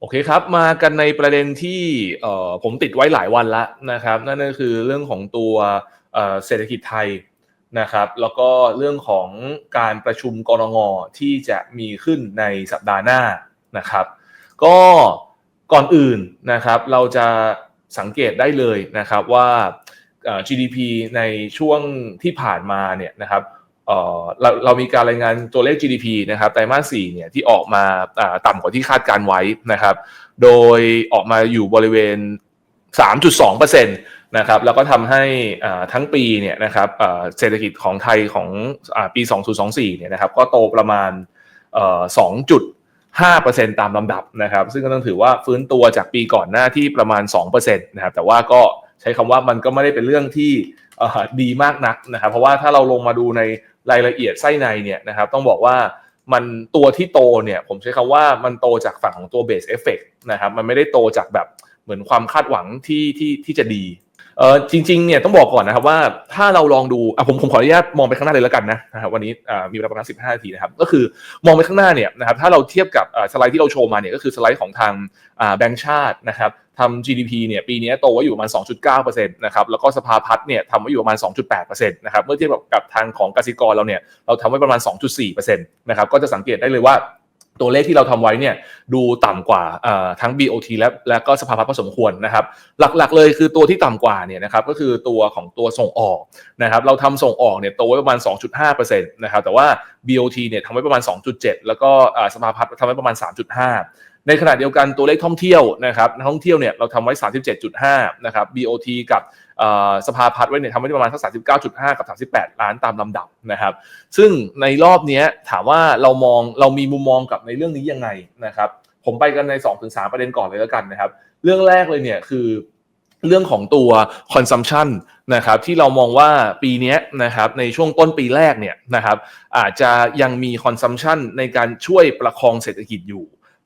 โอเคครับ มากันในประเด็นที่ผมติดไว้หลายวันแล้วนะครับ นั่นก็คือเรื่องของตัวเศรษฐกิจไทยนะครับ แล้วก็เรื่องของการประชุมกรงงที่จะมีขึ้นในสัปดาห์หน้านะครับ ก็ก่อนอื่นนะครับ เราจะสังเกตได้เลยนะครับว่า GDP ในช่วงที่ผ่านมาเนี่ยนะครับ เราเรามีการรายงานตัวเลข GDP นะครับไตรมาส4เนี่ยที่ออกมาต่ำกว่าที่คาดการไว้นะครับ โดยออกมาอยู่บริเวณ 3.2%นะครับแล้วก็ทำให้ทั้งปีเนี่ยนะครับเศรษฐกิจของไทยของอปี 2024เนี่ยนะครับก็โตประมาณเอ่อ2.5%ตามลำดับนะครับ ซึ่งก็ต้องถือว่าฟื้นตัวจากปีก่อนหน้าที่ประมาณ 2%นะครับแต่ว่าก็ใช้คำว่ามันก็ไม่ได้เป็นเรื่องที่ ดีมากนักนะครับ เพราะว่าถ้าเราลงมาดูในรายละเอียดไส้ในเนี่ยนะครับต้องบอกว่ามันตัวที่โตเนี่ยผมใช้คำว่ามันโตจากฝั่งของตัว base effect นะครับมันไม่ได้โตจากแบบเหมือนความคาดหวังที่ที่ที่จะดีเออจริงๆเนี่ยต้องบอกก่อนนะครับว่าถ้าเราลองดูอะผมผมขออนุญาตมองไปข้างหน้าเลยแล้วกันนะนะครับวันนี้อ่ามีเวลาประมาณ15นาทีนะครับก็คือมองไปข้างหน้าเนี่ยนะครับถ้าเราเทียบกับอ่าสไลด์ที่เราโชว์มาเนี่ยก็คือสไลด์ของทางอ่าแบงก์ชาตินะครับ ทำ GDP เนี่ยปีนี้โตไว้อยู่ประมาณ 2.9%นะครับแล้วก็สภาพัฒน์เนี่ยทำไว้อยู่ประมาณ 2.8%นะครับเมื่อเทียบกับทางของกสิกรเราเนี่ยเราทำไว้ประมาณ 2.4%นะครับก็จะสังเกตได้เลยว่าตัวเลขที่เราทำไว้เนี่ยดูต่ำกว่าทั้ง BOT และและก็สภาพัฒน์พอสมควรนะครับ หลักๆเลยคือตัวที่ต่ำกว่าเนี่ยนะครับก็คือตัวของตัวส่งออกนะครับเราทำส่งออกเนี่ยโตไว้ประมาณ 2.5%นะครับแต่ว่า BOT เนี่ยทำไว้ประมาณ 2.7 แล้วก็สภาพัฒน์ทำไว้ประมาณ 3.5 ในขณะเดียวกันตัวเลขท่องเที่ยวนะครับนักท่องเที่ยวเนี่ยเราทำไว้ 37.5 นะครับ BOT กับสภาพัฒน์ไว้เนี่ยทำไว้ประมาณสัก39.5 กับ 38 ล้านตามลำดับนะครับ ซึ่งในรอบนี้ถามว่าเรามองเรามีมุมมองกับในเรื่องนี้ยังไงนะครับ ผมไปกันใน 2-3 ประเด็นก่อนเลยแล้วกันนะครับ เรื่องแรกเลยเนี่ยคือเรื่องของตัว consumption นะครับที่เรามองว่าปีนี้นะครับในช่วงต้นปีแรกเนี่ยนะครับอาจจะยังมี consumption ในการช่วยประคองเศรษฐกิจอยู่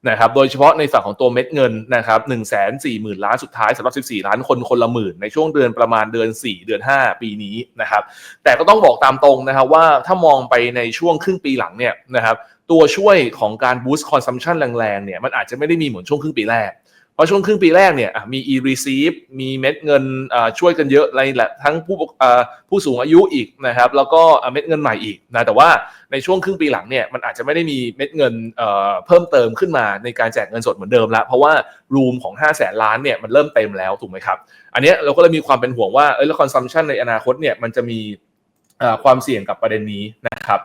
นะครับโดยเฉพาะในฝั่งของตัวเม็ดเงินนะครับหนึ่งแสนสี่หมื่นล้านสุดท้ายสำหรับ 14 ล้านคนคนละหมื่นในช่วงเดือนประมาณเดือน 4 เดือน 5 ปีนี้นะครับแต่ก็ต้องบอกตามตรงนะครับว่าถ้ามองไปในช่วงครึ่งปีหลังเนี่ยนะครับตัวช่วยของการบูสต์คอนซัมชันแรงๆเนี่ยมันอาจจะไม่ได้มีเหมือนช่วงครึ่งปีแรก ราะช่วงครึ่งปีแรกเนี่ยมี e-receive มีเม็ดเงินช่วยกันเยอะอะไรแหละทั้งผู้ผู้สูงอายุอีกนะครับแล้วก็เม็ดเงินใหม่อีกนะแต่ว่าในช่วงครึ่งปีหลังเนี่ยมันอาจจะไม่ได้มีเม็ดเงินเพิ่มเติมขึ้นมาในการแจกเงินสดเหมือนเดิมแล้วเพราะว่ารูมของ 5 0 0แสนล้านเนี่ยมันเริ่มเต็มแล้วถูกไหมครับ อันนี้เราก็เลยมีความเป็นห่วงว่าเออแล้ว consumption ในอนาคตเนี่ยมันจะมีความเสี่ยงกับประเด็นนี้นะครับ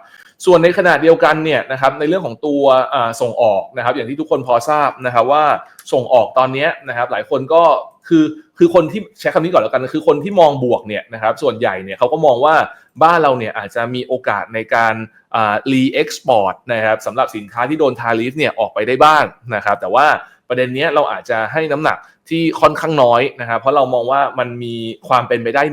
ส่วนในขณะเดียวกันเนี่ยนะครับในเรื่องของตัวส่งออกนะครับอย่างที่ทุกคนพอทราบนะครับว่าส่งออกตอนนี้นะครับหลายคนก็คือคือคนที่ใช้คำนี้ก่อนแล้วกันคือคนที่มองบวกเนี่ยนะครับส่วนใหญ่เนี่ยเขาก็มองว่าบ้านเราเนี่ยอาจจะมีโอกาสในการรีเอ่า re-export นะครับสำหรับสินค้าที่โดนทาริฟเนี่ยออกไปได้บ้างนะครับแต่ว่าประเด็นเนี้ยเราอาจจะให้น้ำหนัก ที่ค่อนข้างน้อยนะครับเพราะเรามองว่ามันมีความเป็นไปได้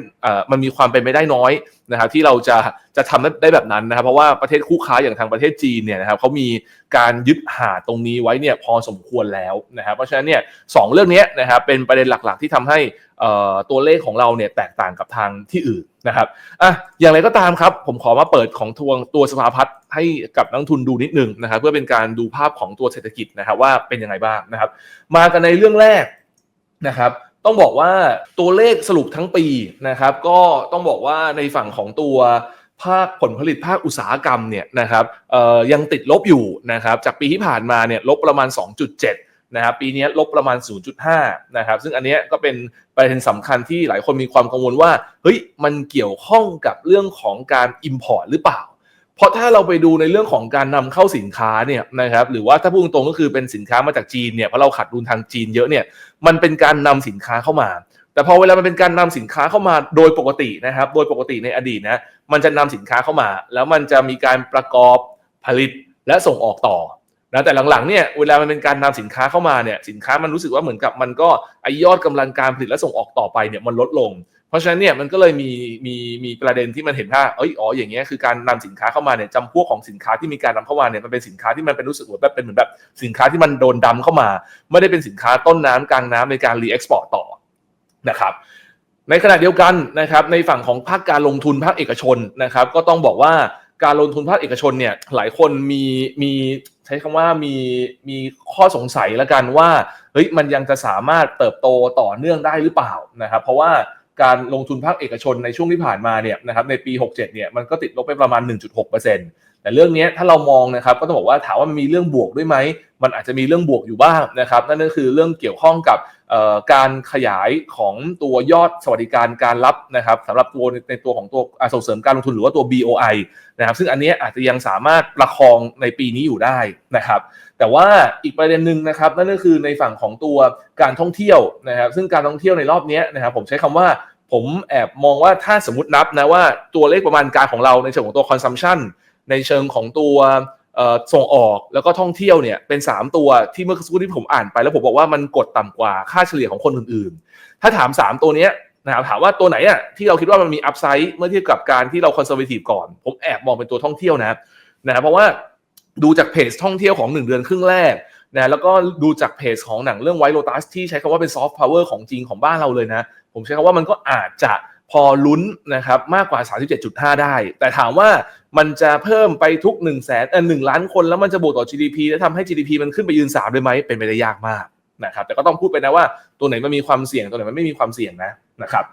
มันมีความเป็นไปได้น้อยนะครับที่เราจะจะทำได้แบบนั้นนะครับ เพราะว่าประเทศคู่ค้าอย่างทางประเทศจีนเนี่ยนะครับเขามีการยึดหาตรงนี้ไว้เนี่ยพอสมควรแล้วนะครับเพราะฉะนั้นเนี่ยสองเรื่องนี้นะครับเป็นประเด็นหลักๆ ที่ทำให้ตัวเลขของเราเนี่ยแตกต่างกับทางที่อื่นนะครับอะอย่างไรก็ตามครับ ผมขอมาเปิดของทวงตัวสภาพัฒน์ให้กับนักทุนดูนิดนึงนะครับ เพื่อเป็นการดูภาพของตัวเศรษฐกิจนะครับว่าเป็นยังไงบ้างนะครับ มากันในเรื่องแรก นะครับ ต้องบอกว่าตัวเลขสรุปทั้งปีนะครับ ก็ต้องบอกว่าในฝั่งของตัวภาคผลผลิตภาคอุตสาหกรรมเนี่ยนะครับยังติดลบอยู่นะครับ จากปีที่ผ่านมาเนี่ยลบประมาณ 2.7 นะครับ ปีนี้ลบประมาณ 0.5 นะครับ ซึ่งอันนี้ก็เป็นประเด็นสำคัญที่หลายคนมีความกังวลว่า เฮ้ย มันเกี่ยวข้องกับเรื่องของการ Import หรือเปล่า ราะถ้าเราไปดูในเรื่องของการนำเข้าสินค้าเนี่ยนะครับหรือว่าถ้าพูดตรงก็คือเป็นสินค้ามาจากจีนเนี่ยเพราะเราขาดดุลทางจีนเยอะเนี่ยมันเป็นการนำสินค้าเข้ามา แต่พอเวลามันเป็นการนำสินค้าเข้ามาโดยปกตินะครับ โดยปกติในอดีตนะมันจะนำสินค้าเข้ามา แล้วมันจะมีการประกอบผลิตและส่งออกต่อนะแต่หลังๆเนี่ยเวลามันเป็นการนำสินค้าเข้ามาเนี่ยสินค้ามันรู้สึกว่าเหมือนกับมันก็ไอยอดกำลังการผลิตและส่งออกต่อไปเนี่ยมันลดลง เพราะฉะนั้นเนี่ยมันก็เลยมีมีมีประเด็นที่มันเห็นว่าเอ้ยอ๋ออย่างเงี้ยคือการนำสินค้าเข้ามาเนี่ยจำพวกของสินค้าที่มีการนำเข้ามาเนี่ยมันเป็นสินค้าที่มันเป็นรู้สึกว่าแบบเป็นเหมือนแบบสินค้าที่มันโดนดำเข้ามา ไม่ได้เป็นสินค้าต้นน้ำกลางน้ำในการรีเอ็กซ์พอร์ตต่อนะครับในขณะเดียวกันนะครับในฝั่งของภาคการลงทุนภาคเอกชนนะครับ ก็ต้องบอกว่าการลงทุนภาคเอกชนเนี่ยหลายคนมีมีใช้คำว่ามีมีข้อสงสัยล้วกันว่าเฮ้ยมันยังจะสามารถเติบโตต่อเนื่องได้หรือเปล่านะครับ เพราะว่า การลงทุนภาคเอกชนในช่วงที่ผ่านมาเนี่ยนะครับในปี 67เนี่ยมันก็ติดลบไปประมาณ 1.6% แต่เรื่องนี้ถ้าเรามองนะครับก็ต้องบอกว่าถามว่ามันมีเรื่องบวกด้วยไหมมันอาจจะมีเรื่องบวกอยู่บ้างนะครับนั่นก็คือเรื่องเกี่ยวข้องกับการขยายของตัวยอดสวัสดิการการรับนะครับสำหรับตัวในตัวของตัวส่งเสริมการลงทุนหรือว่าตัว BOI นะครับซึ่งอันนี้อาจจะยังสามารถประคองในปีนี้อยู่ได้นะครับแต่ว่าอีกประเด็นหนึ่งนะครับนั่นก็คือในฝั่งของตัวการท่องเที่ยวนะครับซึ่งการท่องเที่ยวในรอบนี้นะครับผมใช้คำว่าผมแอบมองว่าถ้าสมมตินับนะว่าตัวเลขประมาณการของเราในเชิงของตัว consumption ในเชิงของตัวส่งออกแล้วก็ท่องเที่ยวเนี่ยเป็น 3 ตัวที่เมื่อสักครู่ที่ผมอ่านไป แล้วผมบอกว่ามันกดต่ำกว่าค่าเฉลี่ยของคนอื่นๆ ถ้าถาม 3 ตัวเนี้ยนะครับถามว่าตัวไหนอะที่เราคิดว่ามันมีอัพไซด์เมื่อเทียบกับการที่เราคอนเซอร์เวทีฟก่อน ผมแอบมองเป็นตัวท่องเที่ยวนะนะเพราะว่าดูจากเพจท่องเที่ยวของ 1 เดือนครึ่งแรกนะแล้วก็ดูจากเพจของหนังเรื่องไวโรตัสที่ใช้คำว่าเป็นซอฟต์พาวเวอร์ของจริงของบ้านเราเลยนะ ผมใช้คำว่ามันก็อาจจะ พอลุ้นนะครับมากกว่า 37.5 ได้ แต่ถามว่ามันจะเพิ่มไปทุก1นึ่งแสนเออหนึ่งล้านคนแล้วมันจะบวกต่อ GDP และทำให้ GDP มันขึ้นไปยืน3ได้ไหมเป็นไปได้ยากมากนะครับแต่ก็ต้องพูดไปนะว่าตัวไหนมันมีความเสี่ยงตัวไหนมันไม่มีความเสี่ยงนะนะครับ